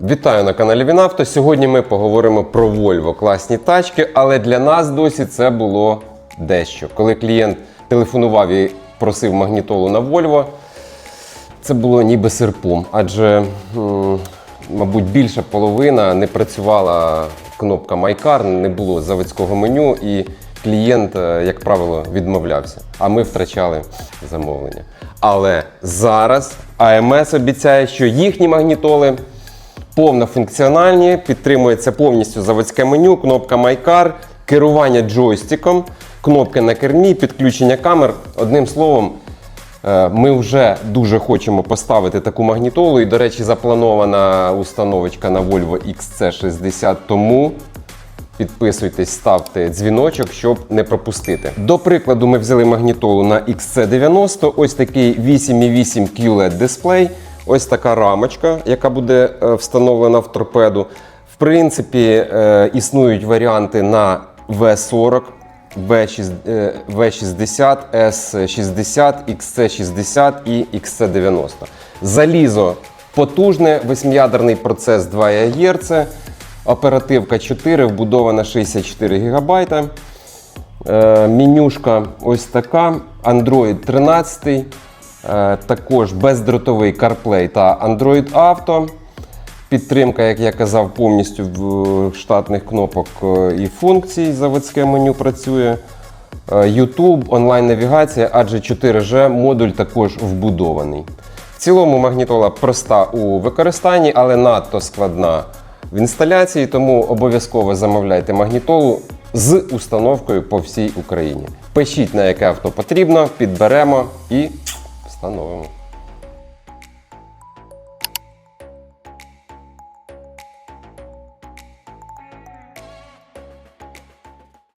Вітаю на каналі Вінавто. Сьогодні ми поговоримо про Volvo. Класні тачки, але для нас досі це було дещо. Коли клієнт телефонував і просив магнітолу на Volvo, це було ніби серпом, адже, мабуть, більша половина не працювала кнопка MyCar, не було заводського меню, і клієнт, е, як правило, відмовлявся. А ми втрачали замовлення. Але зараз АМС обіцяє, що їхні магнітоли повнофункціональні, підтримується повністю заводське меню, кнопка MyCar, керування джойстиком, кнопки на кермі, підключення камер. Одним словом, е, ми вже дуже хочемо поставити таку магнітолу. І, до речі, запланована установочка на Volvo XC60. Тому Підписуйтесь, ставте дзвіночок, щоб не пропустити. До прикладу, ми взяли магнітолу на XC90, ось такий 8,8 QLED дисплей, ось така рамочка, яка буде е, встановлена в торпеду. В принципі, е, існують варіанти на V40, V60, е, V60, S60, XC60 і XC90. Залізо потужне, восьмиядерний процес 2 ГГц. Оперативка 4, вбудована 64 ГБ. Е, менюшка ось така. Android 13. Е, також бездротовий CarPlay та Android Auto. Підтримка, як я казав, повністю в штатних кнопок е, і функцій. Заводське меню працює. Е, YouTube, онлайн-навігація, адже 4G модуль також вбудований. В цілому магнітола проста у використанні, але надто складна в інсталяції, тому обов'язково замовляйте магнітолу з установкою по всій Україні. Пишіть на яке авто потрібно, підберемо і встановимо.